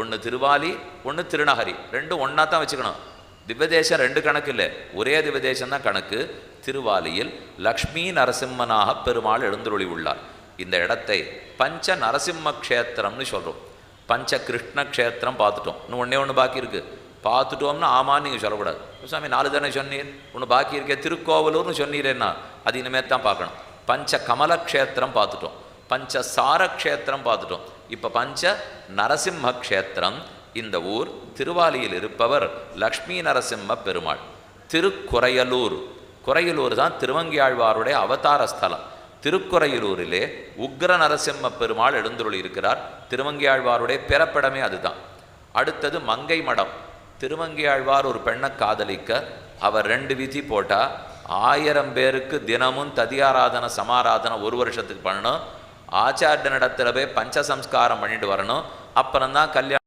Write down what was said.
ஒன்று திருவாலி ஒன்று திருநகரி. ரெண்டும் ஒன்றா தான் வச்சுக்கணும். திவ்யதேசம் ரெண்டு கணக்கு இல்லை. ஒரே திவ்யதேசம் தான் கணக்கு. திருவாலியில் லக்ஷ்மி நரசிம்மனாக பெருமாள் எழுந்துருளி உள்ளார். இந்த இடத்தை பஞ்ச நரசிம்ம க்ஷேத்திரம்னு சொல்கிறோம் பஞ்ச கிருஷ்ண க்ஷேத்திரம் பார்த்துட்டோம். இன்னும் ஒன்றே ஒன்று பாக்கி இருக்குது பார்த்துட்டோம்னா ஆமான்னு நீங்கள் சொல்லக்கூடாது. சுவாமி நாலு தானே சொன்னீர்? ஒன்று பாக்கி இருக்கே. திருக்கோவலூர்னு சொன்னீரேன்னா அது இனிமேல் தான் பார்க்கணும். பஞ்ச கமல க்ஷேத்திரம் பார்த்துட்டோம். பஞ்சசார க்ஷேத்திரம் பார்த்துட்டோம். இப்போ பஞ்ச நரசிம்ம க்ஷேத்திரம் இந்த ஊர் திருவாலியில் இருப்பவர் லக்ஷ்மி நரசிம்ம பெருமாள். திருக்குறையலூர். குறையலூர் தான் திருவங்கியாழ்வாருடைய அவதார ஸ்தலம். திருக்குறையலூரிலே உக்ர நரசிம்ம பெருமாள் எழுந்துருளி இருக்கிறார். திருவங்கியாழ்வாருடைய பிறப்பிடமே அதுதான். அடுத்தது மங்கை மடம். திருவங்கியாழ்வார் ஒரு பெண்ணை காதலிக்க அவர் ரெண்டு விதி போட்டால் ஆயிரம் பேருக்கு தினமும் ததியாராதனை சமாராதனை ஒரு வருஷத்துக்கு பண்ணணும். ஆச்சாரியனிடத்துல போய் பஞ்சசம்ஸ்காரம் பண்ணிட்டு வரணும். அப்புறம்தான் கல்யாணம்